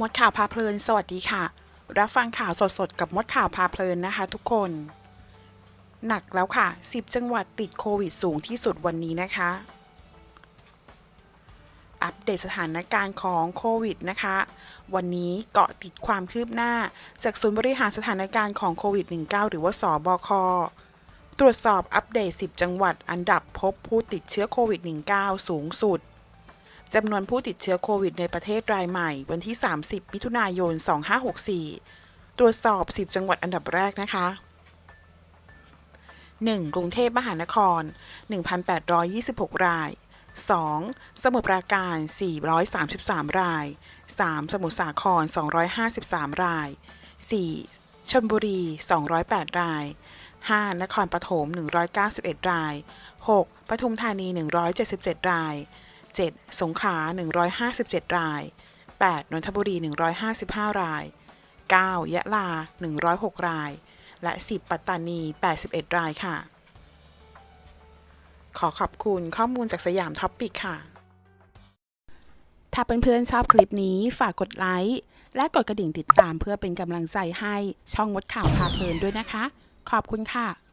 มดข่าวพาเพลิน สวัสดีค่ะ รับฟังข่าวสดๆ กับมดข่าวพาเพลินนะคะทุกคน หนักแล้วค่ะ 10 จังหวัดติดโควิดสูงที่สุดวันนี้นะคะ อัปเดตสถานการณ์ของโควิดนะคะ วันนี้เกาะติดความคืบหน้า จากศูนย์บริหารสถานการณ์ของโควิด -19 หรือว่าสอบค ตรวจสอบอัปเดต 10 จังหวัดอันดับพบผู้ติดเชื้อโควิด -19 สูงสุด จำนวนผู้ติดเชื้อโควิดในประเทศรายใหม่ วันที่ 30 มิถุนายน 2564 ตรวจสอบ 10 จังหวัดอันดับแรกนะคะ 1. กรุงเทพมหานคร 1,826 ราย 2. สมุทรปราการ 433 ราย 3. สมุทรสาคร 253 ราย 4. ชลบุรี 208 ราย 5. นครปฐม 191 ราย 6. ปทุมธานี 177 ราย 7. สงขลา 157 ราย 8. นนทบุรี 155 ราย 9. ยะลา 106 ราย และ 10 ปัตตานี 81 รายค่ะ ขอขอบคุณข้อมูลจากสยามท็อปปิกค่ะ ถ้าเพื่อนๆชอบคลิปนี้ฝากกดไลค์ และกดกระดิ่งติดตามเพื่อเป็นกำลังใจให้ช่องมดข่าวพาเพลินด้วยนะคะ ขอบคุณค่ะ